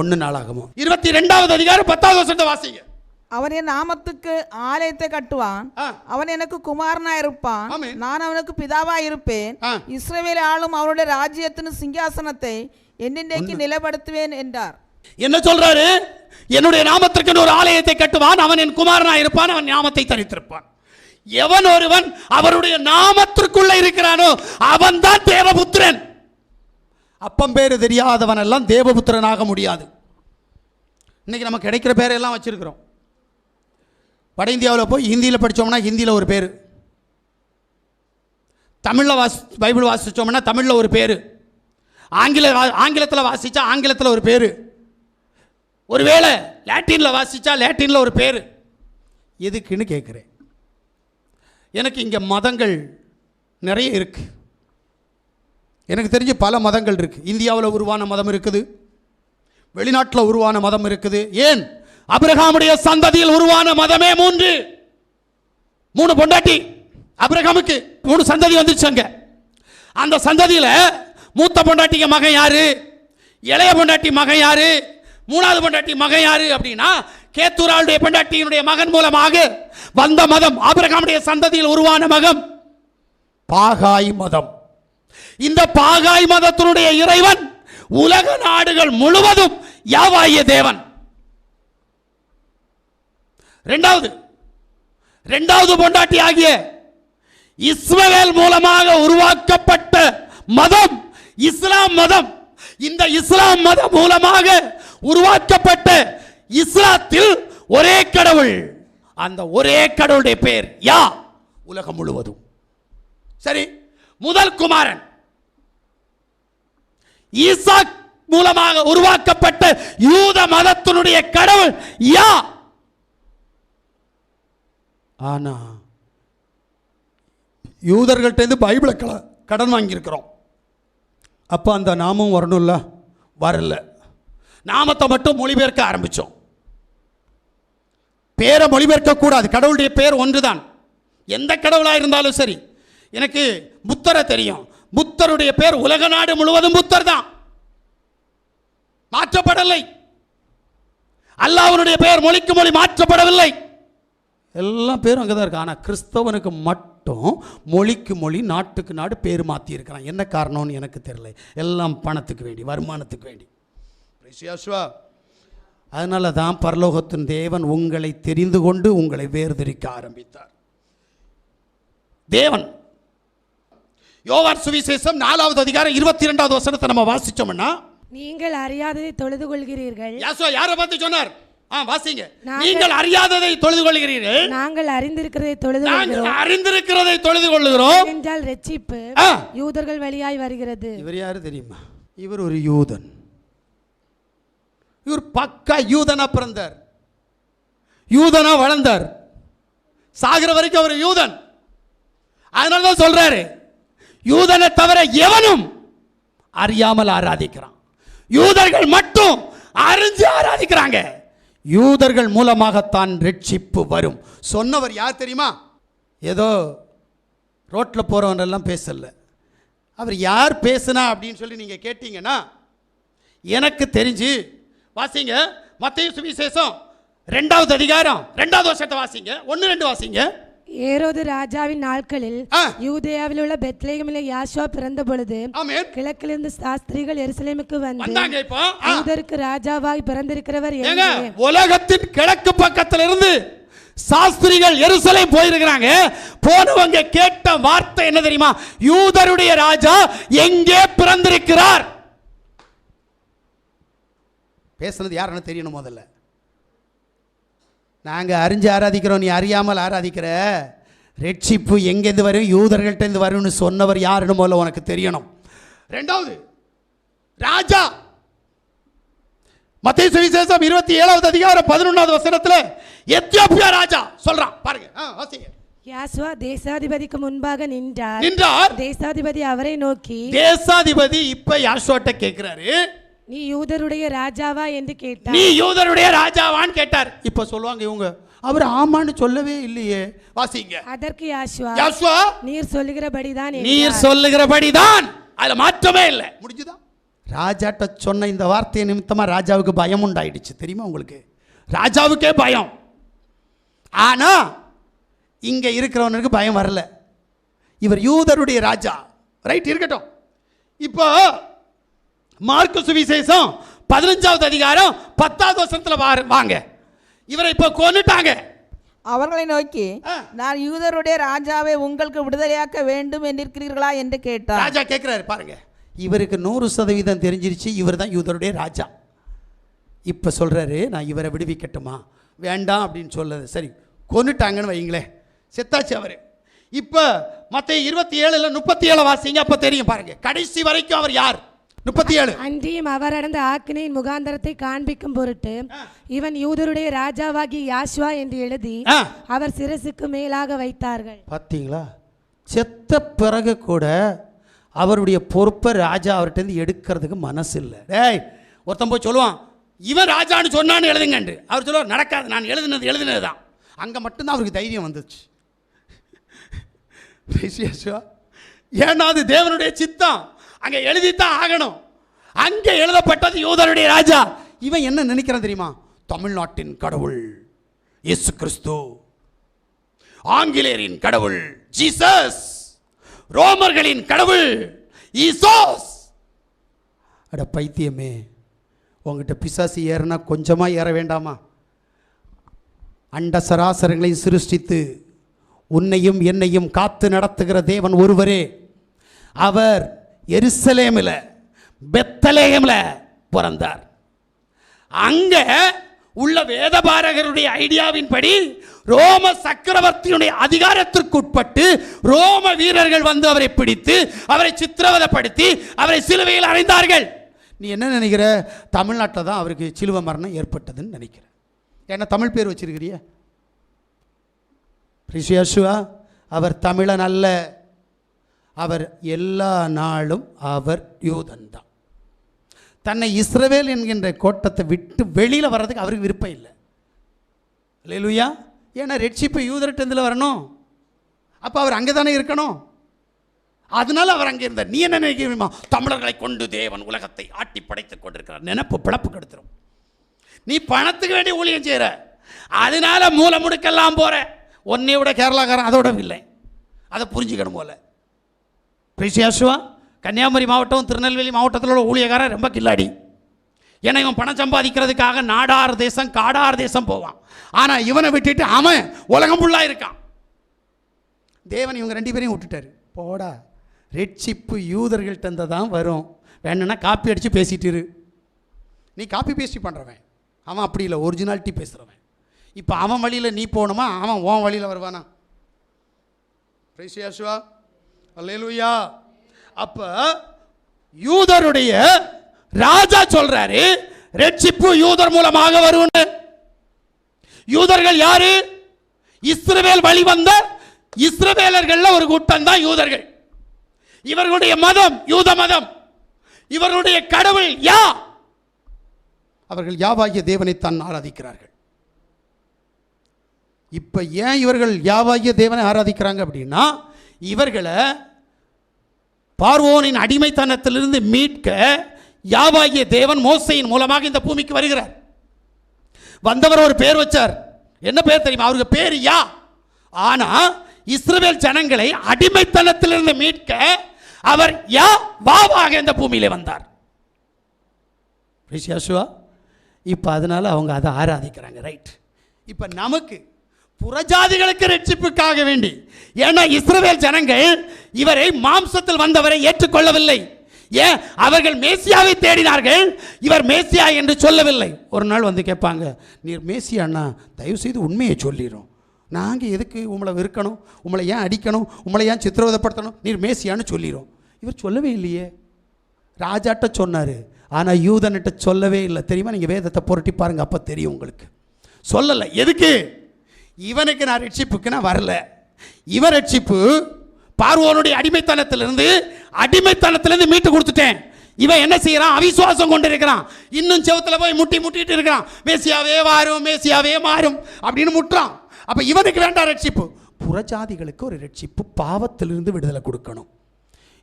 ஒன்று நாளாகமோ? இருபத்தி ரெண்டாவது அதிகாரம் பத்தாவது வருஷத்தை வாசிங்க. அவன் என் நாமத்துக்கு ஆலயத்தை கட்டுவான். அவன் எனக்கு குமாரனா இருப்பான். நான் அவனுக்கு பிதாவா இருப்பேன். இஸ்ரவேல் ஆளும் அவருடைய ராஜ்யத்தின் சிங்காசனத்தை என்னென்றைக்கு நிலைப்படுத்துவேன் என்றார். என்ன சொல்றாரு? என்னுடைய நாமத்திற்கு ஒரு ஆலயத்தை கட்டுவான். அவன் என் குமாரனா இருப்பான். அவன் நாமத்தை தரித்திருப்பான். எவன் ஒருவன் அவருடைய நாமத்திற்குள்ள இருக்கிறானோ அவன் தான் தேவபுத்திரன். அப்பம் பேரு தெரியாதவன் எல்லாம் தேவபுத்திரனாக முடியாது. இன்றைக்கி நம்ம கிடைக்கிற பேரையெல்லாம் வச்சுருக்கிறோம். வட இந்தியாவில் போய் ஹிந்தியில் படித்தோம்னா ஹிந்தியில் ஒரு பேர். தமிழில் வாசி பைபிள் வாசித்தோம்னா தமிழில் ஒரு பேர். ஆங்கில ஆங்கிலத்தில் வாசித்தா ஆங்கிலத்தில் ஒரு பேர். ஒருவேளை லேட்டினில் வாசித்தா லேட்டினில் ஒரு பேர். எதுக்குன்னு கேட்குறேன் எனக்கு இங்கே மதங்கள் நிறைய இருக்குது எனக்கு தெரிஞ்சு பல மதங்கள் இருக்குது இந்தியாவில் உருவான மதம் இருக்குது. வெளிநாட்டில் உருவான மதம் இருக்குது. ஏன்? அபிரகாமுடைய சந்ததியில் உருவான மதமே மூன்று. மூணு பொண்டாட்டி அபிரகாமுக்கு மூணு சந்ததி வந்துச்சு அங்க. அந்த சந்ததியில் மூத்த பொண்டாட்டிங்க மகன் யாரு? இளைய பொண்டாட்டி மகன் யாரு? மூணாவது பொண்டாட்டி மகன் யாரு அப்படின்னா கேத்தூராளுடைய பொண்டாட்டியினுடைய மகன் மூலமாக வந்த மதம் ஆபிரகாமுடைய சந்ததியில் உருவான மகம். பாகாய் மதம். இந்த பாகாய் மதத்தினுடைய இறைவன் உலக நாடுகள் முழுவதும் யாவாய தேவன். இரண்டாவது இரண்டாவது பொண்டாட்டி ஆகிய இஸ்ரவேல் மூலமாக உருவாக்கப்பட்ட மதம் இஸ்லாம் மதம். இந்த இஸ்லாம் மதம் மூலமாக உருவாக்கப்பட்ட இஸ்லாத்தில் ஒரே கடவுள். அந்த ஒரே கடவுளுடைய பேர் யா? உலகம் முழுவதும். சரி முதல் குமாரன். ஈசாக் மூலமாக உருவாக்கப்பட்ட யூத மதத்தினுடைய கடவுள் யா? ஆனா யூதர்கள்ட்டேருந்து பைபிளை கட கடன் வாங்கியிருக்கிறோம். அப்போ அந்த நாமும் வரணும்ல? வரல. நாமத்தை மட்டும் மொழிபெயர்க்க ஆரம்பித்தோம் பேரை மொழிபெயர்க்க கூடாது. கடவுளுடைய பேர் ஒன்று தான் எந்த கடவுளாக இருந்தாலும் சரி. எனக்கு புத்தரை தெரியும். புத்தருடைய பேர் உலக நாடு முழுவதும் புத்தர் தான் மாற்றப்படலை. அல்லாஹ்வுடைய பெயர் மொழிக்கு மொழி மாற்றப்படவில்லை. எல்லா பேரும் அங்கே தான் இருக்கு. ஆனால் கிறிஸ்தவனுக்கு மட்டும் மொழிக்கு மொழி நாட்டுக்கு நாடு பேர் மாற்றி இருக்கிறான் என்ன காரணம்னு எனக்கு தெரியல. எல்லாம் பணத்துக்கு வேண்டி வருமானத்துக்கு வேண்டி. அதனால தான் பரலோகத்தின் தேவன் உங்களை தெரிந்து கொண்டு உங்களை வேர்திரிக்க ஆரம்பித்தார். தேவன் யோவான் சுவிசேஷம் நாலாவது அதிகாரம் இருபத்தி இரண்டாவது வசனத்தை நம்ம வாசிச்சோம்னா நீங்கள் அறியாததை தொழுது கொள்கிறீர்கள் யாரை பார்த்து சொன்னார்? ஆ வாசிங்க. நாங்கள்- அறியாததை தொழுது கொள்கிறீர்கள் நாங்கள் அறிந்திருக்கிறதை தொழுது நாங்கள் கொள்கிறோம் அறிந்திருக்கிறதை தொழுது கொள்ளுகிறோம் என்றால் ரட்சிப்பு. யூதர்கள் வழியாய் வருகிறது. இவர் யாரு தெரியுமா? இவர் ஒரு யூதன். இவர் பக்கா யூதனா பிறந்தார். யூதனா வளர்ந்தார். சாகிற வரைக்கும் அவர் யூதன். அதனால தான் சொல்றாரு யூதனை தவிர எவனும் அறியாமல் ஆராதிக்கிறான். யூதர்கள் மட்டும் அறிஞ்சு ஆராதிக்கிறாங்க. யூதர்கள் மூலமாகத்தான் ரட்சிப்பு வரும். சொன்னவர் யார் தெரியுமா? ஏதோ ரோட்டில் போகிறவனெல்லாம் பேசல. அவர் யார் பேசுனா அப்படின்னு சொல்லி நீங்கள் கேட்டீங்கன்னா எனக்கு தெரிஞ்சு வாசிங்க மத்திய சுவிசேஷம் ரெண்டாவது அதிகாரம் ரெண்டாவது வருஷத்தை வாசிங்க ஒன்று ரெண்டு வாசிங்க. ஏரோது ராஜாவின் நாட்களில். யூதேயாவில் உள்ள பெத்லேகமில் யாஷுவா பிறந்த பொழுது கிழக்கிலிருந்து சாஸ்திரிகள் எருசலேமுக்கு வந்து. யூதருக்கு ராஜாவாய் பிறந்திருக்கிறவர் உலகத்தின் கிழக்கு பக்கத்துல இருந்து சாஸ்திரிகள் எருசலேம் போயிருக்கிறாங்க. போனவங்க கேட்ட வார்த்தை என்ன தெரியுமா? யூதருடைய ராஜா எங்கே பிறந்திருக்கிறார்? பேசுனது யாருன்னு தெரியணும் முதல்ல. நாங்க அறிஞ்சு ஆராதிக்கிறோம் நீ அறியாமல் ஆராதிக்கிற. ரட்சிப்பு எங்கேருந்து வரும்? யூதர்கள்ட்டேருந்து வரும்னு சொன்னவர் யாருன்னு முதல்ல உனக்கு தெரியணும். ரெண்டாவது ராஜா. மத்திய சுவிசேஷம் இருபத்தி ஏழாவது அதிகாரம் பதினொன்றாவது வசனத்துல எத்தியோப்பியா ராஜா சொல்றான். பாருங்க. யாசுவா தேசாதிபதிக்கு முன்பாக நின்றார். நின்றார். தேசாதிபதி அவரை நோக்கி தேசாதிபதி இப்ப யாஷோட்ட கேட்கிறாரு நீ யூதருடைய ராஜாவா என்று கேட்டார். நீ யூதருடைய ராஜாவான்னு கேட்டார். இப்ப சொல்லுவாங்க இவங்க அவர் ஆமான்னு சொல்லவே இல்லையே. வாசிங்க. அதற்கு யாசுவா யாஷுவா நீர் சொல்லுகிறபடிதான் நீர். சொல்லுகிறபடிதான். அதுல மாற்றமே இல்லை. முடிஞ்சுதா? ராஜாட்ட சொன்ன இந்த வார்த்தை நிமித்தமாக ராஜாவுக்கு பயம் உண்டாயிடுச்சு. தெரியுமா உங்களுக்கு? ராஜாவுக்கே பயம். ஆனால் இங்கே இருக்கிறவனுக்கு பயம் வரல. இவர் யூதருடைய ராஜா. ரைட் இருக்கட்டும். இப்போ மார்க்கு சுவிசேஷம் பதினஞ்சாவது அதிகாரம் பத்தாவது வருஷத்தில் வாரு வாங்க. இவரை இப்போ கொன்னுட்டாங்க. அவர்களை நோக்கி. நான் யூதருடைய ராஜாவை உங்களுக்கு விடுதலையாக்க வேண்டும் என்றிருக்கிறீர்களா? என்று கேட்டார். ராஜா கேட்குறாரு பாருங்க. இவருக்கு நூறு சதவீதம் தெரிஞ்சிருச்சு இவர் தான் யூதருடைய ராஜா. இப்போ சொல்கிறாரு நான் இவரை விடுவிக்கட்டுமா? வேண்டாம் அப்படின்னு சொல்லது. சரி கொன்னுட்டாங்கன்னு வைங்களேன் செத்தாச்சு அவர். இப்போ மற்ற இருபத்தி ஏழில் முப்பத்தி ஏழு வாசிங்க அப்போ தெரியும் பாருங்க. கடைசி வரைக்கும் அவர் யார்? முப்பத்தி ஏழு. அன்றியும் அவர் அடைந்த ஆக்கினையின் முகாந்தரத்தை காண்பிக்கும் பொருட்டு இவன் யூதருடைய ராஜாவாகிய யாஷ்வா என்று எழுதி அவர் சிரசுக்கு மேலாக வைத்தார்கள். பார்த்தீங்களா? செத்த பிறகு கூட அவருடைய பொறுப்பை ராஜா அவர்கிட்டருந்து எடுக்கிறதுக்கு மனசு இல்லை டேய் ஒருத்தன் போய் சொல்லுவான் இவன் ராஜான்னு சொன்னான்னு எழுதுங்கண்டு. அவர் சொல்லுவார் நடக்காது நான் எழுதுனது எழுதுனது தான் அங்கே மட்டும்தான் அவருக்கு தைரியம் வந்துச்சு. ஏன்னா அது தேவனுடைய சித்தம். அங்கே எழுதித்தான் ஆகணும். அங்கே எழுதப்பட்டது யூதருடைய ராஜா. இவன் என்ன நினைக்கிறான் தெரியுமா? தமிழ்நாட்டின் கடவுள் இயேசு கிறிஸ்து. ஆங்கிலேயரின் கடவுள் ஜீசஸ். ரோமர்களின் கடவுள் ஈசோஸ். அட பைத்தியமே. உங்ககிட்ட பிசாசு ஏறுனா கொஞ்சமாக ஏற வேண்டாமா? அண்ட சராசரங்களையும் சிருஷ்டித்து உன்னையும் என்னையும் காத்து நடத்துகிற தேவன் ஒருவரே. அவர் எருசலேமில் பெத்தலேயமில் பிறந்தார். அங்கே உள்ள வேதபாரகருடைய ஐடியாவின்படி ரோம சக்கரவர்த்தியுடைய அதிகாரத்திற்கு உட்பட்டு ரோம வீரர்கள் வந்து அவரை பிடித்து அவரை சித்திரவதப்படுத்தி அவரை சிலுவையில் அறைந்தார்கள். நீ என்ன நினைக்கிற? தமிழ்நாட்டில் தான் அவருக்கு சிலுவை மரணம் ஏற்பட்டதுன்னு நினைக்கிற ஏன்னா தமிழ் பேர் வச்சிருக்கிறிய? பிரிசியாசுவா அவர் தமிழன் அல்ல. அவர் எல்லா நாளும் அவர் யூதன்தான் தன்னை இஸ்ரவேல் என்கின்ற கோட்டத்தை விட்டு வெளியில் வர்றதுக்கு அவருக்கு விருப்பம் இல்லை. இல்லையா ஏன்னா ரெட்ஷிப்பு யூதர்கிட்டத்தில் வரணும். அப்போ அவர் அங்கே தானே இருக்கணும். அதனால அவர் அங்கே இருந்தார். நீ என்ன நினைக்கிறீமா தமிழர்களை கொண்டு தேவன் உலகத்தை ஆட்டி படைத்துக் கொண்டிருக்கிறார். நினைப்பு பிழப்பு கெடுத்துரும் நீ பணத்துக்கு வேண்டி ஊழியம் செய்கிற அதனால மூல முடுக்கெல்லாம் போகிற ஒன்னே விட கேரளாக்காரன் அதோட இல்லை. அதை புரிஞ்சுக்கணும் போல. பிரிசியாசுவா கன்னியாகுமரி மாவட்டம் திருநெல்வேலி மாவட்டத்தில் உள்ள ஊழியக்காரன் ரொம்ப கில்லாடி. ஏன்னா இவன் பணம் சம்பாதிக்கிறதுக்காக நாடார் தேசம் காடார் தேசம் போவான். ஆனால் இவனை விட்டுட்டு அவன் உலகம் ஃபுல்லாக இருக்கான். தேவன் இவங்க ரெண்டு பேரையும் விட்டுட்டாரு. போடா ரெட்சிப்பு யூதர்கள்ட்ட இருந்து தான் வரும். வேணும்னா காப்பி அடித்து பேசிட்டு இரு. நீ காப்பி பேசி பண்ணுறவன் அவன் அப்படி இல்லை ஒரிஜினாலிட்டி பேசுகிறவன் இப்போ அவன் வழியில் நீ போகணுமா? அவன் உன் வழியில் வருவானா? பிரைசியாசுவா அல்லேலூயா. அப்போ யூதருடைய ராஜா சொல்றாரு ரெட்சிப்பு யூதர் மூலமாக வரும் யூதர்கள் யாரு? இஸ்ரவேல் வழி வந்த இஸ்ரவேலர்கள்ல ஒரு கூட்டம் தான் யூதர்கள். இவர்களுடைய மதம் யூத மதம். இவர்களுடைய கடவுள் யா? அவர்கள் யாவாகிய தேவனைத்தான் ஆராதிக்கிறார்கள். இப்போ ஏன் இவர்கள் யாவாகிய தேவனை ஆராதிக்கிறாங்க அப்படின்னா இவர்களை பார்வோனின் அடிமைத்தனத்திலிருந்து மீட்க யாவாகிய தேவன் மோசையின் மூலமாக இந்த பூமிக்கு வருகிறார். வந்தவர் ஒரு பேர் வச்சார். என்ன பேர் தெரியுமா? அவருக்கு பேர் யா. ஆனா இஸ்ரேல் ஜனங்களை அடிமைத்தனத்திலிருந்து மீட்க அவர் யா வாவாக இந்த பூமியிலே வந்தார். ரிஷியாசுவா இப்போ அதனால அவங்க அதை ஆராதிக்கிறாங்க ரைட் இப்போ நமக்கு புறஜாதிகளுக்கு ரட்சிப்புக்காக வேண்டி. ஏன்னா இஸ்ரவேல் ஜனங்கள் இவரை மாம்சத்தில் வந்தவரை ஏற்றுக்கொள்ளவில்லை. ஏன்? அவர்கள் மேசியாவை தேடினார்கள். இவர் மேசியா என்று சொல்லவில்லை. ஒரு நாள் வந்து கேட்பாங்க நீர் மேசியாண்ணா தயவு செய்து உண்மையை சொல்லிடும் நாங்கள் எதுக்கு உங்களை வெறுக்கணும்? உங்களை ஏன் அடிக்கணும்? உங்களை ஏன் சித்திரவதப்படுத்தணும்? நீர் மேசியான்னு சொல்லிடும் இவர் சொல்லவே இல்லையே. ராஜாட்ட சொன்னார். ஆனால் யூதன்கிட்ட சொல்லவே இல்லை. தெரியுமா? நீங்கள் வேதத்தை புரட்டி பாருங்கள் அப்போ தெரியும் உங்களுக்கு. சொல்லலை. எதுக்கு? இவனுக்கு நான் ரட்சிப்புக்கு நான் வரல. இவன் ரட்சிப்பு பார்வோனுடைய அடிமைத்தனத்திலிருந்து அடிமைத்தனத்திலிருந்து மீட்டு கொடுத்துட்டேன். இவன் என்ன செய்யறான்? அவிசுவாசம் கொண்டு இருக்கிறான் இன்னும் செவத்துல போய் முட்டி முட்டிட்டு இருக்கிறான். மேசியாவே மாறும் மேசியாவே மாறும் அப்படின்னு முட்டுறான். அப்ப இவனுக்கு வேண்டாம் ரட்சிப்பு. புறஜாதிகளுக்கு ஒரு ரட்சிப்பு பாவத்திலிருந்து விடுதலை கொடுக்கணும்.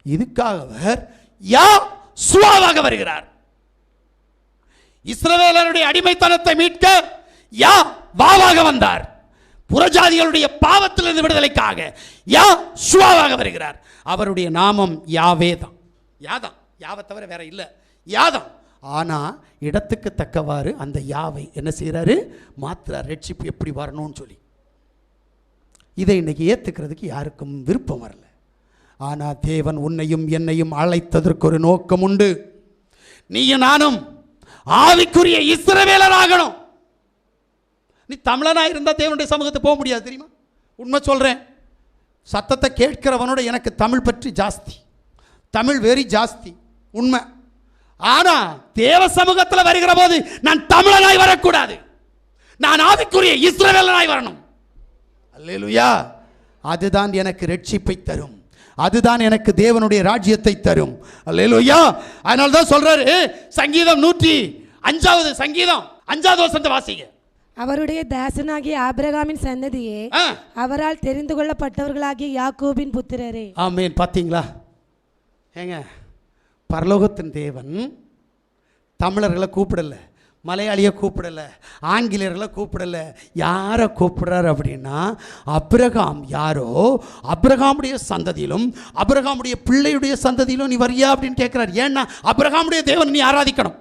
இதுக்காக அவர் யா சுவாவாக வருகிறார். இஸ்ரவேலருடைய அடிமைத்தனத்தை மீட்க யா வாவாக வந்தார். புறஜாதிகளுடைய பாவத்திலிருந்து விடுதலைக்காக யா சுவாவாக வருகிறார். அவருடைய நாமம் யாவே தான் யாதான். யாவை தவிர வேற இல்லை. யாதான். ஆனால் இடத்துக்கு தக்கவாறு அந்த யாவை என்ன செய்கிறாரு மாத்துறார் ரட்சிப்பு எப்படி வரணும்னு சொல்லி. இதை இன்னைக்கு ஏற்றுக்கிறதுக்கு யாருக்கும் விருப்பம் வரல. ஆனால் தேவன் உன்னையும் என்னையும் அழைத்ததற்கு ஒரு நோக்கம் உண்டு. நீயும் நானும் ஆவிக்குரிய இஸ்ரவேலராகணும். நீ தமிழனாக இருந்தால் தேவனுடைய சமூகத்தை போக முடியாது தெரியுமா? உண்மை சொல்கிறேன் சத்தத்தை கேட்கிறவனோட எனக்கு தமிழ் பற்றி ஜாஸ்தி. தமிழ் வெறி ஜாஸ்தி. உண்மை. ஆனால் தேவ சமூகத்தில் வருகிற போது நான் தமிழனாய் வரக்கூடாது. நான் ஆவிக்குரிய இஸ்ரவேலனாய் வரணும். அல்லேலூயா. அதுதான் எனக்கு ரட்சிப்பை தரும். அதுதான் எனக்கு தேவனுடைய ராஜ்யத்தை தரும். அல்லேலூயா. அதனால தான் சொல்றாரு சங்கீதம் நூற்றி அஞ்சாவது சங்கீதம் அஞ்சாவது வசந்த வாசிங்க. அவருடைய தாசனாகிய ஆபிரகாமின் சந்ததியே. அவரால் தெரிந்து கொள்ளப்பட்டவர்களாகிய யாக்கோபின் புத்திரரே. ஆமேன். பார்த்தீங்களா ஏங்க பரலோகத்தின் தேவன் தமிழர்களை கூப்பிடல மலையாளியை கூப்பிடல ஆங்கிலேயர்களை கூப்பிடல. யாரை கூப்பிடுறாரு அப்படின்னா அப்ரகாம் யாரோ? அப்ரகாமுடைய சந்ததியிலும் அப்ரகாமுடைய பிள்ளையுடைய சந்ததியிலும் நீ வரியா அப்படின்னு கேட்குறாரு. ஏன்னா அப்ரகாமுடைய தேவன் நீ ஆராதிக்கணும்.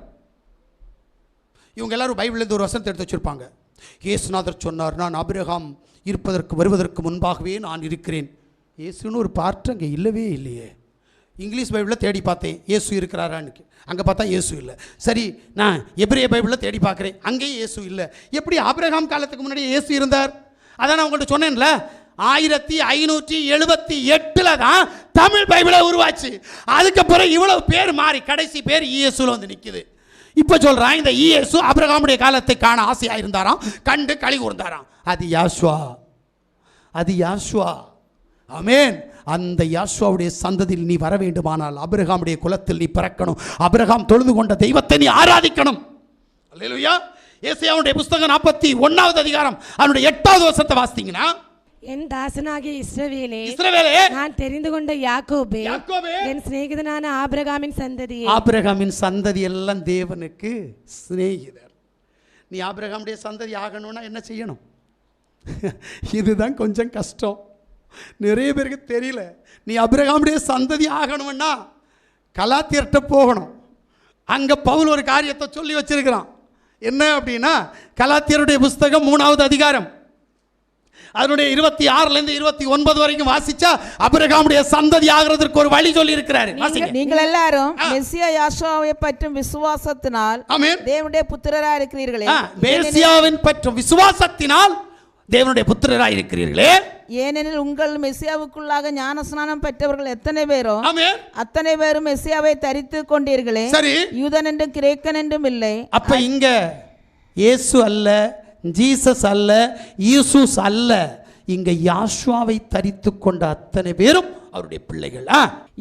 இவங்க எல்லாரும் பைபிள்லேருந்து ஒரு வசனத்தை எடுத்து வச்சிருப்பாங்க. இயேசுநாதர் சொன்னார் நான் அபிரகாம் இருப்பதற்கு வருவதற்கு முன்பாகவே நான் இருக்கிறேன். இயேசுன்னு ஒரு பார்ட் அங்கே இல்லவே இல்லையே. இங்கிலீஷ் பைபிளில் தேடி பார்த்தேன் இயேசு இருக்கிறாரான்னு. அங்கே பார்த்தா இயேசு இல்லை. சரி நான் எப்ரிய பைபிளில் தேடி பார்க்குறேன் அங்கேயும் இயேசு இல்லை. எப்படி ஆபிரகாம் காலத்துக்கு முன்னாடி இயேசு இருந்தார்? அதான் நான் உங்கள்கிட்ட சொன்னேன்ல ஆயிரத்தி ஐநூற்றி எழுபத்தி எட்டில் தான் தமிழ் பைபிளை உருவாச்சு. அதுக்கப்புறம் இவ்வளவு பேர் மாறி கடைசி பேர் இயேசுல வந்து நிற்குது இப்போ சொல்கிறான் இந்த இயேசு அபிரகாமுடைய காலத்தை காண ஆசையாக இருந்தாராம் கண்டு களி கூர்ந்தாராம் அது யாஷ்வா. அது யாஷ்வா. அமேன் அந்த யாஷ்வாவுடைய சந்ததியில் நீ வர வேண்டுமானால் அபிரகாமுடைய குலத்தில் நீ பிறக்கணும். அபிரகாம் தொழுது கொண்ட தெய்வத்தை நீ ஆராதிக்கணும். இயேசு ஏசியாவுடைய புஸ்தகம் நாற்பத்தி ஒன்றாவது அதிகாரம் அவனுடைய எட்டாவது வருஷத்தை வாசித்தீங்கன்னா என் தாசனாகிய இஸ்ரவேலே இஸ்ரவேலே? நான் தெரிந்து கொண்ட யாக்கோபே யாக்கோபே, என் சிநேகிதனான ஆபிரகாமின் சந்ததியே. ஆபிரகாமின் சந்ததி எல்லாம் தேவனுக்கு சிநேகிதர். நீ ஆபிரகாமுடைய சந்ததி ஆகணும்னா என்ன செய்யணும்? இதுதான் கொஞ்சம் கஷ்டம். நிறைய பேருக்கு தெரியல. நீ அபிரகாமுடைய சந்ததி ஆகணும்னா கலாத்தியர்கிட்ட போகணும். அங்கே பவுல் ஒரு காரியத்தை சொல்லி வச்சிருக்கிறான். என்ன அப்படின்னா கலாத்தியருடைய புஸ்தகம் மூணாவது அதிகாரம். அதனுடைய இருபத்தி ஆறுலேருந்து இருபத்தி ஒன்பது வரைக்கும் வாசிச்சா அபிரகாமுடைய சந்ததி ஆகிறதுக்கு ஒரு வழி சொல்லி இருக்கிறாரு நீங்கள் எல்லாரும் மெஸ்ஸியா யாஷோவை பற்றும் விசுவாசத்தினால் தேவனுடைய புத்திரரா இருக்கிறீர்களே. ஆ, மேசியாவின் பற்றும் விசுவாசத்தினால் தேவனுடைய புத்திரராய் இருக்கிறீர்களே. ஏனெனில் உங்கள் மெஸ்ஸியாவுக்குள்ளாக ஞானஸ்நானம் பெற்றவர்கள் எத்தனை பேரோ அத்தனை பேரும் மெஸ்ஸியாவை தரித்து கொண்டீர்களே. சரி. யூதன் என்றும் கிரேக்கன் என்றும் இல்லை. அப்ப இங்க இயேசு அல்ல ஜீசஸ் அல்ல ஈசூஸ் அல்ல. இங்க யாஷ்வாவை தரித்து கொண்ட அத்தனை பேரும் அவருடைய பிள்ளைகள்.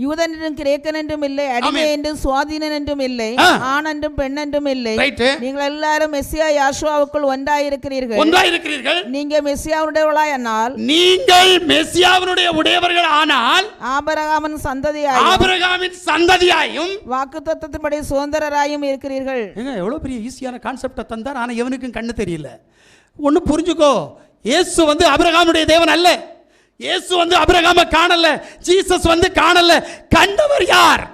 யூதன் என்றும் கிரேக்கன் என்றும் இல்லை அடிமை. என்றும் சுவாதீனன் என்றும் இல்லை. ஆண் என்றும் பெண் என்றும் இல்லை. நீங்கள் எல்லாரும் மெஸ்ஸியா யாஷுவாவுக்குள் ஒன்றாயிருக்கிறீர்கள். ஒன்றாய் இருக்கிறீர்கள் நீங்க மெஸ்ஸியாவுடையவளாயானால் நீங்கள் மெசியாவினுடைய உடையவர்கள் ஆனால் ஆபரகாமன் சந்ததியாயும் ஆபிரகாமின் சந்ததியாயும் வாக்கு தத்துவத்தின்படி சுதந்திரராயும் இருக்கிறீர்கள். ஏங்க எவ்வளோ பெரிய ஈஸியான கான்செப்டை தந்தார். ஆனால் எவனுக்கும் கண்ணு தெரியல. ஒன்று புரிஞ்சுக்கோ. இயேசு வந்து அபிரகாமுடைய தேவன் அல்ல. இயேசு வந்து அபிரகாம காணல. ஜீசஸ் வந்து காணல. கண்டவர் யார்?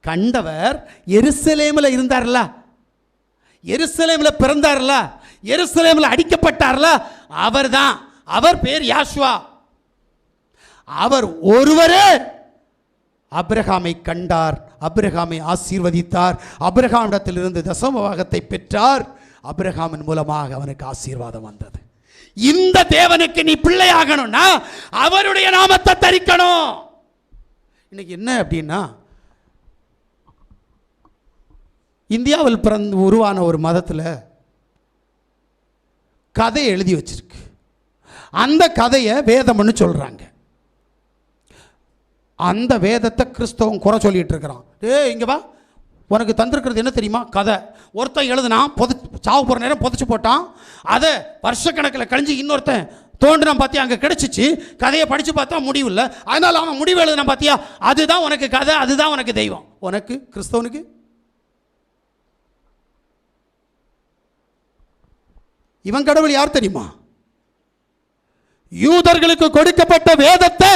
கண்டவர் எருசலேமில் இருந்தார்ல. எருசலேமில் பிறந்தார்ல. எருசலேமில் அடிக்கப்பட்டார்ல. அவர்தான். அவர் பேர் யாஷ்வா. அவர் ஒருவரே அபிரகாமை கண்டார். அபிரகாமை ஆசீர்வதித்தார். அப்ரஹாமிடத்திலிருந்து தசம பாகத்தை பெற்றார். அப்ரஹாமின் மூலமாக அவனுக்கு ஆசீர்வாதம் வந்தது. இந்த தேவனுக்கு நீ பிள்ளையாகணும்னா அவருடைய நாமத்தை தரிக்கணும். இன்னைக்கு என்ன அப்படின்னா இந்தியாவில் பிறந்து உருவான ஒரு மதத்தில் கதை எழுதி வச்சிருக்கு. அந்த கதையை வேதம்னு சொல்கிறாங்க அந்த வேதத்தை கிறிஸ்தவம் குறை சொல்லிட்டு இருக்கிறான். ஏ இங்கே வா. உனக்கு தந்திருக்கிறது என்ன தெரியுமா? கதை. ஒருத்தன் எழுதுனா புதை சாவு போகிற நேரம் புதைச்சி போட்டான். அதை வருஷக்கணக்கில் கழிஞ்சு இன்னொருத்தன் தோன்றினா பார்த்தியா அங்கே கிடச்சிச்சு. கதையை படித்து பார்த்தா முடிவு இல்லை. அதனால் அவன் முடிவு எழுதுனா பார்த்தியா அதுதான் உனக்கு கதை அதுதான் உனக்கு தெய்வம். உனக்கு கிறிஸ்தவனுக்கு? இவன் கடவுள் யார் தெரியுமா? யூதர்களுக்கு கொடுக்கப்பட்ட வேதத்தை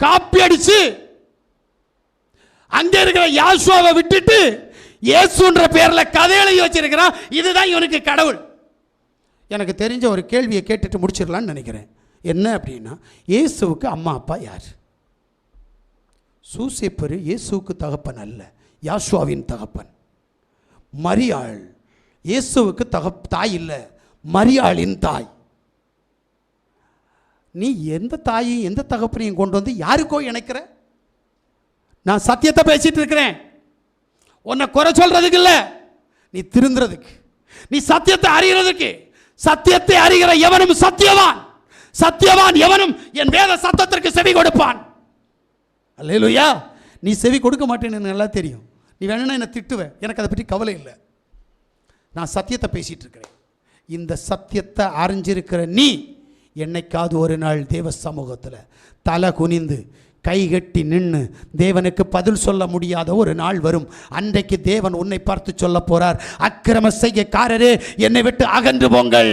காப்பி அடிச்சு அங்கே இருக்கிற யாசுவாவை விட்டுட்டு இயேசுன்ற பேரில் கதை எழுதி வச்சிருக்கிறான். இதுதான் இவனுக்கு கடவுள். எனக்கு தெரிஞ்ச ஒரு கேள்வியை கேட்டுட்டு முடிச்சிடலான்னு நினைக்கிறேன். என்ன அப்படின்னா இயேசுவுக்கு அம்மா அப்பா யார்? சூசேப்பரு இயேசுவுக்கு தகப்பன் அல்ல யாசுவாவின் தகப்பன். மரியாள் இயேசுவுக்கு தகப் தாய் இல்லை மரியாளின் தாய். நீ எந்த தாயையும் எந்த தகப்பனையும் கொண்டு வந்து யாருக்கோ இணைக்கிற? நான் சத்தியத்தை பேசிட்டு இருக்கிறேன். உன்னை குறை சொல்றதுக்கு இல்லை. நீ திருந்துறதுக்கு. நீ சத்தியத்தை அறிகிறதுக்கு. சத்தியத்தை அறிகிற எவனும் சத்தியவான். சத்தியவான் எவனும் என் வேத சத்தத்திற்கு செவி கொடுப்பான். அல்லையா நீ செவி கொடுக்க மாட்டேன்னு எனக்கு நல்லா தெரியும். நீ வேணும்னா என்னை திட்டுவ. எனக்கு அதை பற்றி கவலை இல்லை. நான் சத்தியத்தை பேசிட்டு இருக்கிறேன். இந்த சத்தியத்தை அறிஞ்சிருக்கிற நீ என்னைக்காவது ஒரு நாள் தேவ சமூகத்தில் தலை குனிந்து கைகட்டி நின்று தேவனுக்கு பதில் சொல்ல முடியாத ஒரு நாள் வரும். அன்றைக்கு தேவன் உன்னை பார்த்து சொல்ல போறார். அக்கிரம செய்யக்காரரே என்னை விட்டு அகன்று போங்கள்.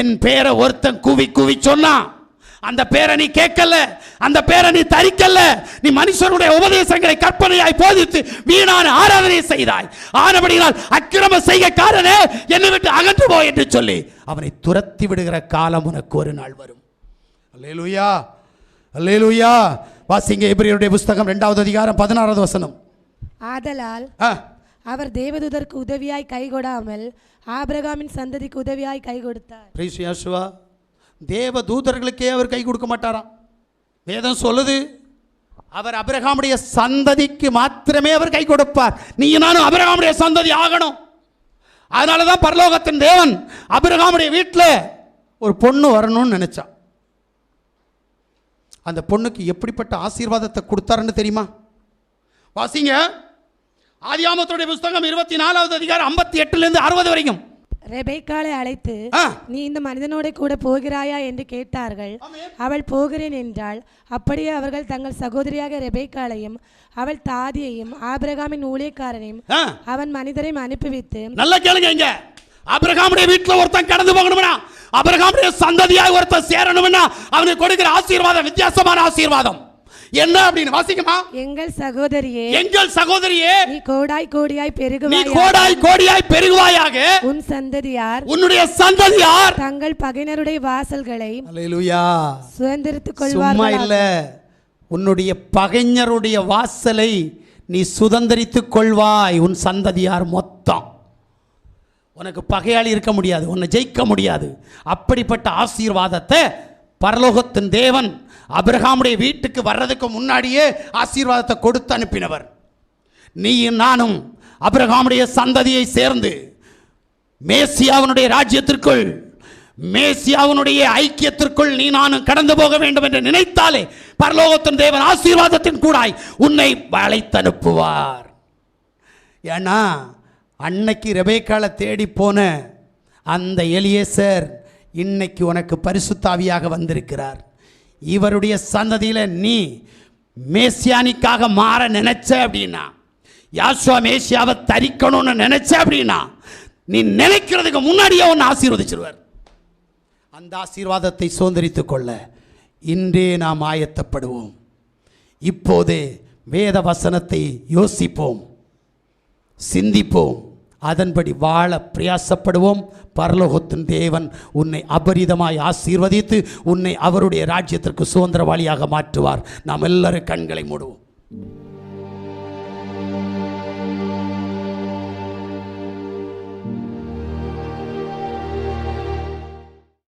என் பேரை ஒருத்தன் கூவி கூவி சொன்னான் அந்த பேரை நீ கேட்கல அந்த பேரை நீ தரிக்கல. நீ மனுஷனுடைய உபதேசங்களை கற்பனையாய் போதித்து வீணான ஆராதனை செய்தாய். ஆனபடியால் அக்கிரம செய்யக்காரனே என்னை விட்டு அகன்று போ என்று சொல்லி அவனை துரத்தி விடுகிற காலம் உனக்கு ஒரு நாள் வரும். அல்லேலூயா. அல்லேலூயா வாசிங்க எபிரியருடைய புஸ்தகம் ரெண்டாவது அதிகாரம் பதினாறாவது வசனம். ஆதலால் அவர் தேவதூதருக்கு உதவியாய் கை கொடாமல் ஆபிரகாமின் சந்ததிக்கு உதவியாய் கை கொடுத்தார். பிரைஸ் யாசுவா தேவ தூதர்களுக்கே அவர் கை கொடுக்க மாட்டாராம். வேதம் சொல்லுது அவர் அபிரகாமுடைய சந்ததிக்கு மாத்திரமே அவர் கை கொடுப்பார். நீ நானும் அபிரகாமுடைய சந்ததி ஆகணும். அதனால தான் பரலோகத்தின் தேவன் அபிரகாமுடைய வீட்டில் ஒரு பொண்ணு வரணும்னு நினைச்சான். அந்த பொண்ணுக்கு எப்படிப்பட்ட ஆசீர்வாதத்தை கொடுத்தாருன்னு தெரியுமா? வாசிங்க. ஆதியாமத்துடைய புஸ்தகம் இருபத்தி நாலாவது அதிகாரம் ஐம்பத்தி எட்டுலேருந்து அறுபது வரைக்கும். ரெபேக்காளை அழைத்து நீ இந்த மனிதனோட கூட போகிறாயா? என்று கேட்டார்கள். அவள் போகிறேன் என்றாள். அப்படியே அவர்கள் தங்கள் சகோதரியாக ரெபேக்காளையும் அவள் தாதியையும் ஆபிரகாமின் ஊழியக்காரனையும் அவன் மனிதரையும் அனுப்பிவித்து நல்லா கேளுங்க இங்க. அபிரகாமுடைய வீட்டுல ஒருத்தன் கடந்து போகணும்னா அபிரகாமுடைய சந்ததியாய் ஒருத்தன் சேரணும்னா அவனுக்கு கொடுக்கிற ஆசீர்வாதம் வித்தியாசமான ஆசீர்வாதம். என்ன அப்படின்னு வாசிக்குமா? எங்கள் சகோதரியே எங்கள் சகோதரியே நீ கோடாய் கோடியாய் நீ பெருகுவாய் கோடாய் கோடியாய் பெருகுவாயாக. உன் சந்ததியார் உன்னுடைய சந்ததியார் தங்கள் பகைஞருடைய வாசல்களை அல்லேலூயா சுதந்திரித்துக் சும்மா கொள்வார்கள் இல்ல. உன்னுடைய பகைஞருடைய வாசலை நீ சுதந்திரித்துக் கொள்வாய் உன் சந்ததியார் மொத்தம். உனக்கு பகையாளி இருக்க முடியாது உன்னை ஜெயிக்க முடியாது. அப்படிப்பட்ட ஆசீர்வாதத்தை பரலோகத்தின் தேவன் அபிரகாமுடைய வீட்டுக்கு வர்றதுக்கு முன்னாடியே ஆசீர்வாதத்தை கொடுத்து அனுப்பினவர். நீயும் நானும் அபிரகாமுடைய சந்ததியை சேர்ந்து மேசியாவனுடைய ராஜ்யத்திற்குள் மேசியாவனுடைய ஐக்கியத்திற்குள் நீ நானும் கடந்து போக வேண்டும் என்று நினைத்தாலே பரலோகத்தின் தேவன் ஆசீர்வாதத்தின் கூடாய் உன்னை அழைத்தனுப்புவார். ஏன்னா அன்னைக்கு ரெபேக்காளை தேடி போன அந்த எலியேசர் இன்னைக்கு உனக்கு பரிசுத்தாவியாக வந்திருக்கிறார். இவருடைய சந்ததியில் நீ மேசியானிக்காக மாற நினைச்ச அப்படின்னா யாசுவா மேசியாவை தரிக்கணும்னு நினைச்ச அப்படின்னா நீ நினைக்கிறதுக்கு முன்னாடியே ஒன்று ஆசீர்வதிச்சிருவார். அந்த ஆசீர்வாதத்தை சுதந்திரித்து கொள்ள இன்றே நாம் ஆயத்தப்படுவோம். இப்போதே வேத வசனத்தை யோசிப்போம். சிந்திப்போம். அதன்படி வாழ பிரயாசப்படுவோம். பரலோகத்தின் தேவன் உன்னை அபரிதமாய் ஆசீர்வதித்து உன்னை அவருடைய ராஜ்யத்திற்கு சுதந்திரவாளியாக மாற்றுவார். நாம் எல்லாரும் கண்களை மூடுவோம்.